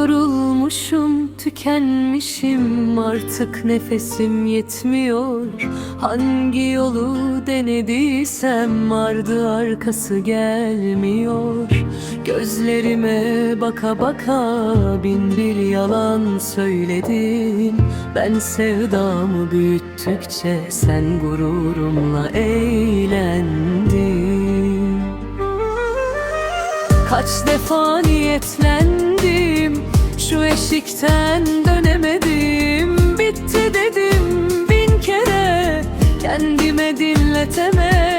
Yorulmuşum, tükenmişim. Artık nefesim yetmiyor. Hangi yolu denediysem ardı arkası gelmiyor. Gözlerime baka baka bin bir yalan söyledin. Ben sevdamı büyüttükçe sen gururumla eğlendin. Kaç defa niyetlendim eşikten dönemedim. Bitti dedim bin kere. Kendime dinletemedim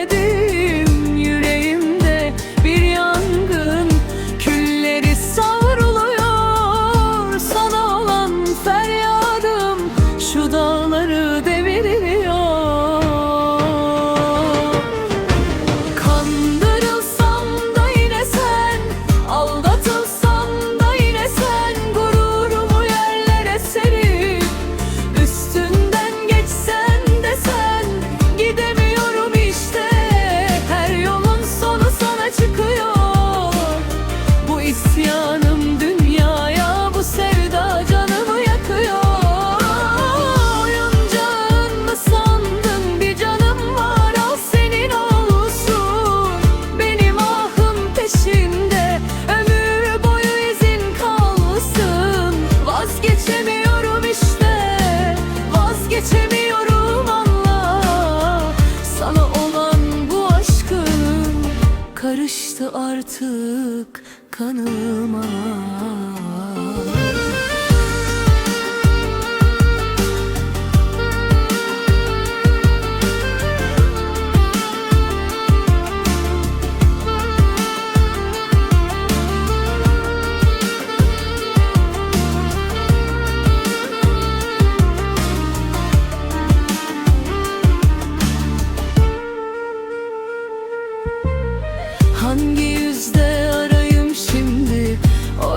artık kanıma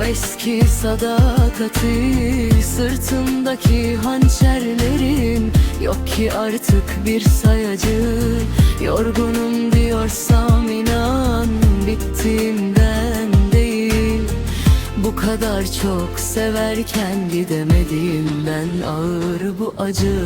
eski sadakati Sırtımdaki hançerlerin. Yok ki artık bir sayacı Yorgunum diyorsam inan bittiğimden değil. Bu kadar çok severken gidemediğimden ağır bu acı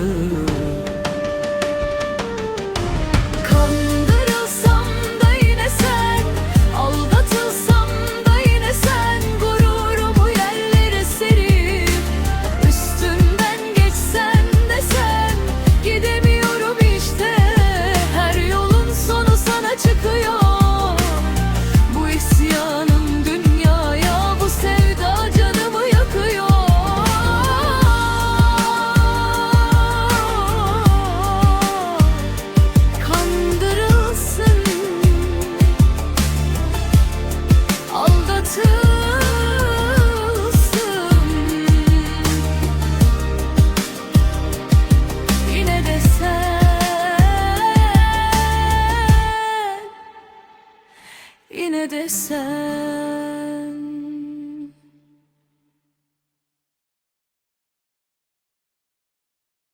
this uh,